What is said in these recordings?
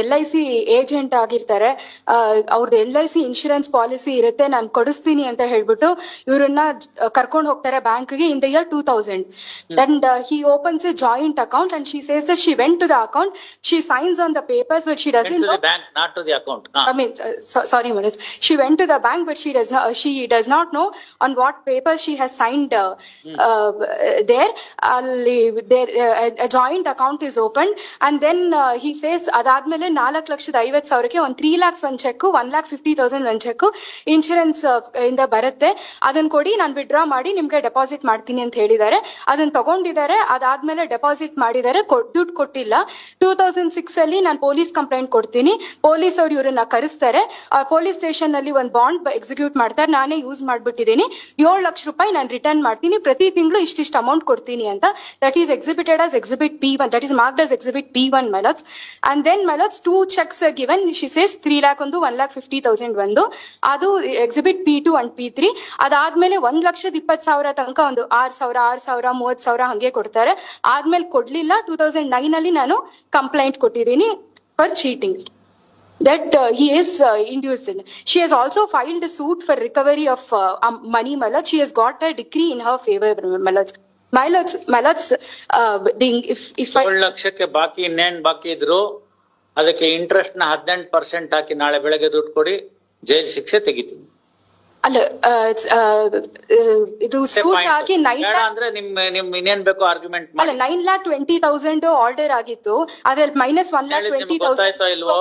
L I C agent ಆಗಿರ್ತಾರೆ ಅವ್ರದ್ದು L I C insurance policy ಇರುತ್ತೆ ನಾನು ಕೊಡಿಸ್ತೀನಿ ಅಂತ ಹೇಳ್ಬಿಟ್ಟು ಇವರನ್ನ ಕರ್ಕೊಂಡು ಹೋಗ್ತಾರೆ ಬ್ಯಾಂಕ್ಗೆ in the year two thousand and he opens a joint account and she says she went to the account she signs on the papers but she does the account. Ah. I mean, she does bank, but she does not, she does not know on what papers she has signed uh, uh, there. ಅಲ್ಲಿ there joint open account is opened, and then uh, he says ಅದಾದ್ಮೇಲೆ ನಾಲ್ಕು ಲಕ್ಷದ ಐವತ್ ಸಾವಿರಕ್ಕೆ ಒಂದ್ three lakhs ಒಂದ್ check one lakh fifty thousand ಒಂದ್ check insurance ಇಂದ ಬರುತ್ತೆ. ಅದನ್ನ ಕೊಡಿ, ನಾನು ವಿಡ್ರಾ ಮಾಡಿ ನಿಮ್ಗೆ ಡೆಪಾಸಿಟ್ ಮಾಡ್ತೀನಿ ಅಂತ ಹೇಳಿದ್ದಾರೆ. ಅದನ್ನ ತಗೊಂಡಿದ್ದಾರೆ, ಅದಾದ್ಮೇಲೆ ಡೆಪಾಸಿಟ್ ಮಾಡಿದ್ದಾರೆ ದುಡ್ಡು ಕೊಟ್ಟಿಲ್ಲ. ಟೂ ತೌಸಂಡ್ ಸಿಕ್ಸ್ ಅಲ್ಲಿ ನಾನು ಪೊಲೀಸ್ ಕಂಪ್ಲೇಂಟ್ ಕೊಡ್ತೀನಿ. ಪೊಲೀಸ್ ಅವ್ರು ಇವ್ರನ್ನ ಕರೆಸ್ತಾರೆ. ಪೊಲೀಸ್ ಸ್ಟೇಷನ್ ಅಲ್ಲಿ ಒಂದು ಬಾಂಡ್ ಎಕ್ಸಿಕ್ಯೂಟ್ ಮಾಡ್ತಾರೆ. ನಾನೇ ಯೂಸ್ ಮಾಡ್ಬಿಟ್ಟಿದ್ದೀನಿ. ಏಳು ಲಕ್ಷ ರೂಪಾಯಿ ನಾನು ರಿಟರ್ನ್ ಮಾಡ್ತೀನಿ. ಪ್ರತಿ ತಿಂಗಳು ಇಷ್ಟಿಷ್ಟು ಅಮೌಂಟ್ ಕೊಡ್ತೀನಿ ಅಂತ. That is exhibited as exhibit P one that is marked as exhibit P one ಮೆಲಟ್ಸ್ and then ಮೆಲಟ್ಸ್ two cheques given she says three lakh ಒಂದು ಒನ್ ಲ್ಯಾಕ್ ಫಿಫ್ಟಿ ತೌಸಂಡ್ ಒಂದು. ಅದು exhibit P two and P three ಅದಾದ್ಮೇಲೆ ಒಂದ್ ಲಕ್ಷದ ಇಪ್ಪತ್ತು ಸಾವಿರ ತನಕ ಒಂದು ಆರ್ ಸಾವಿರ ಆರ್ ಸಾವಿರ ಮೂವತ್ ಸಾವಿರ ಹಂಗೆ ಕೊಡ್ತಾರೆ. ಆದ್ಮೇಲೆ ಕೊಡ್ಲಿಲ್ಲ. ಟೂ ತೌಸಂಡ್ ನೈನ್ ಅಲ್ಲಿ ನಾನು ಕಂಪ್ಲೇಂಟ್ ಕೊಟ್ಟಿದ್ದೀನಿ for cheating that uh, he is uh, induced in. She has also filed a suit for recovery of uh, um, money, Malad. She has got a decree in her favor, Malad's, uh, ಲಕ್ಷಕ್ಕೆ ಬಾಕಿ ಇನ್ನೇನ್ ಬಾಕಿ ಇದ್ರು? ಅದಕ್ಕೆ ಇಂಟ್ರೆಸ್ಟ್ನ ಹದಿನೆಂಟು percent ಹಾಕಿ ನಾಳೆ ಬೆಳಗ್ಗೆ ದುಡ್ಡು ಕೊಡಿ ಜೈಲ್ ಶಿಕ್ಷೆ ತೆಗಿತೀನಿ. ಅಲ್ಲ ಇದು ಸೂಟ್ ಆಗಿ ನೈನ್ ಅಂದ್ರೆ ನಿಮ್ ನಿಮ್ ಇನ್ನೇನ್ ಬೇಕು ಆರ್ಗ್ಯುಮೆಂಟ್ ಅಲ್ಲ nine lakh twenty thousand order ಆಗಿತ್ತು. ಅದ್ರಲ್ಲಿ ಮೈನಸ್ ಒನ್ ಲ್ಯಾಕ್ ಟ್ವೆಂಟಿ ನಿಮ್ಗೆ ಇಲ್ವೋ?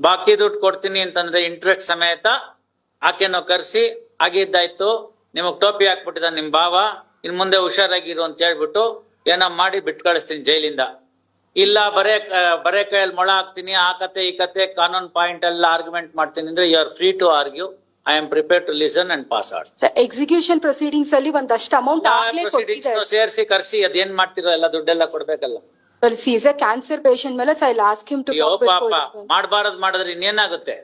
ಬಾಕಿ ದುಡ್ಡು ಕೊಡ್ತೀನಿ ಅಂತಂದ್ರೆ ಇಂಟ್ರೆಸ್ಟ್ ಸಮೇತ ಆಕೆನೋ ಕರ್ಸಿ ಆಗಿದ್ದಾಯ್ತು ನಿಮಗ್ ಟೋಪಿ ಹಾಕ್ಬಿಟ್ಟಿದ ನಿಮ್ ಭಾವ. ಇನ್ ಮುಂದೆ ಹುಷಾರಾಗಿರು ಅಂತ ಹೇಳ್ಬಿಟ್ಟು ಏನೋ ಮಾಡಿ ಬಿಟ್ಟು ಕಳಿಸ್ತೀನಿ ಜೈಲಿಂದ. ಇಲ್ಲ ಬರೇ ಬರೇ ಕೈಯಲ್ಲಿ ಮೊಳ ಹಾಕ್ತೀನಿ ಆ ಕತೆ ಈ ಕತೆ ಕಾನೂನ್ ಪಾಯಿಂಟ್ ಎಲ್ಲ ಆರ್ಗ್ಯುಮೆಂಟ್ ಮಾಡ್ತೀನಿ ಅಂದ್ರೆ you are free to argue I am prepare to listen and pass out execution proceedings ಅಲ್ಲಿ ಒಂದಷ್ಟು ಅಮೌಂಟ್ ಸೇರಿಸಿ ಕರ್ಸಿ ಅದೇನ್ ಮಾಡ್ತಿರೋ ಎಲ್ಲ ದುಡ್ಡೆಲ್ಲ ಕೊಡ್ಬೇಕಲ್ಲ. Well, ಎ ಕ್ಯಾನ್ಸರ್ a ಮೇಲೆ patient, ಲಾಸ್ಕ್ ಹಿಮ್ talk ಪಾಪ ಮಾಡ್ಬಾರದು ಮಾಡಿದ್ರೆ ಇನ್ನೇನಾಗುತ್ತೆ?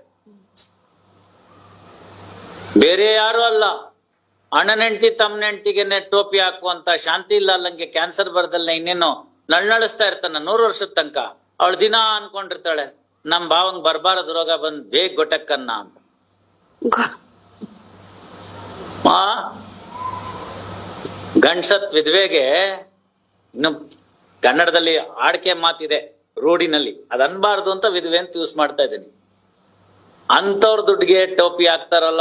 ಬೇರೆ ಯಾರು ಅಲ್ಲ. ಅಣ್ಣನ ಹೆಂಡತಿ ತಮ್ಮನ ಟೋಪಿ ಹಾಕುವಂತ ಶಾಂತಿ ಇಲ್ಲ ಅಲ್ಲಂಗೆ ಕ್ಯಾನ್ಸರ್ ಬರದಲ್ಲ ಇನ್ನೇನು? ನಳ್ನಳಿಸ್ತಾ ಇರ್ತಾನ ನೂರು ವರ್ಷದ ತನಕ. ಅವಳು ದಿನ ಅನ್ಕೊಂಡಿರ್ತಾಳೆ ನಮ್ ಭಾವಂಗ್ ಬರ್ಬಾರದು ರೋಗ ಬಂದ್ ಬೇಗ ಗೊಟ್ಟಕ್ಕನ್ನ ಅಂತ. ಆ? ಗಂಡ್ಸತ್ ವಿಧವೆಗೆ ಇನ್ನು ಕನ್ನಡದಲ್ಲಿ ಆಡ್ಕೆ ಮಾತಿದೆ ರೂಢಿನಲ್ಲಿ. ಅದ್ ಅನ್ಬಾರ್ದು ಅಂತ ವಿಧವೆ ಅಂತ ಯೂಸ್ ಮಾಡ್ತಾ ಇದ್ದೀನಿ. ಅಂತವ್ರ ದುಡ್ಡಿಗೆ ಟೋಪಿ ಹಾಕ್ತಾರಲ್ಲ?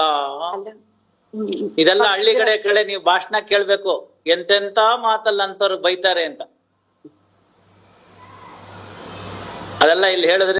ಇದೆಲ್ಲ ಹಳ್ಳಿ ಕಡೆ ಕಡೆ ನೀವು ಭಾಷಣ ಕೇಳ್ಬೇಕು. ಎಂತೆಂತ ಮಾತಲ್ಲ ಅಂತವ್ರು ಬೈತಾರೆ ಅಂತ. ಅದೆಲ್ಲ ಇಲ್ಲಿ ಹೇಳಿದ್ರೆ